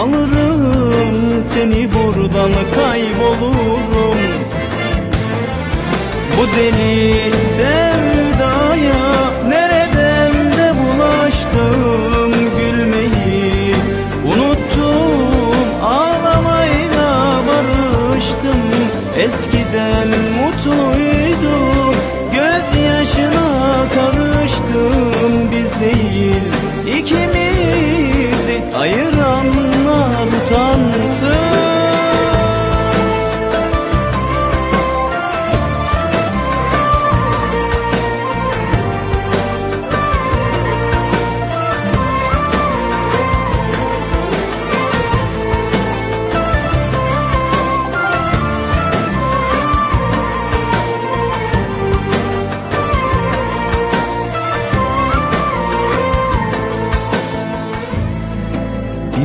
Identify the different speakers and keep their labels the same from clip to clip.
Speaker 1: Alırım seni buradan kaybolurum. Bu deli sevdaya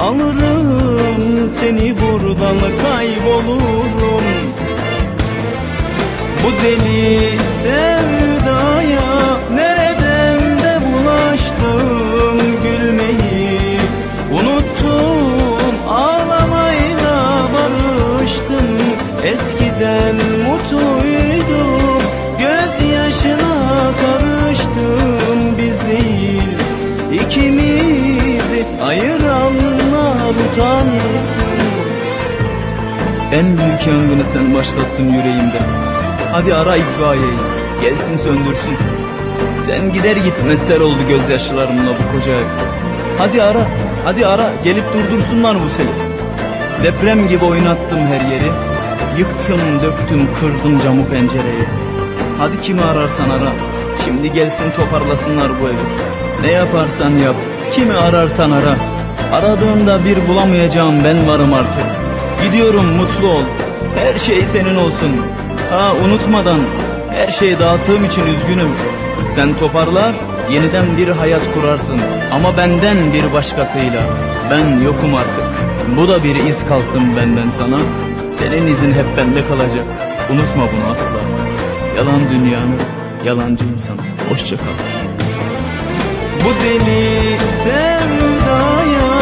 Speaker 1: Alırım seni buradan kaybolurum. Bu deli sevdaya utansın En büyük yangını sen başlattın yüreğimde. Hadi ara itfaiyeyi gelsin söndürsün. Sen gider gitmez sel oldu gözyaşlarımla bu koca ev. Hadi ara hadi ara gelip durdursunlar bu seli. Deprem gibi oynattım her yeri. Yıktım döktüm kırdım camı pencereyi. Hadi kimi ararsan ara Şimdi gelsin toparlasınlar bu evi. Ne yaparsan yap Kimi ararsan ara Aradığında bir bulamayacağım ben varım artık. Gidiyorum mutlu ol. Her şey senin olsun. Ha unutmadan. Her şeyi dağıttığım için üzgünüm. Sen toparlar Yeniden bir hayat kurarsın. Ama benden bir başkasıyla. Ben yokum artık. Bu da bir iz kalsın benden sana. Senin izin hep bende kalacak. Unutma bunu asla. Yalan dünyanı Yalancı insan Hoşça kal. Bu deli sevdaya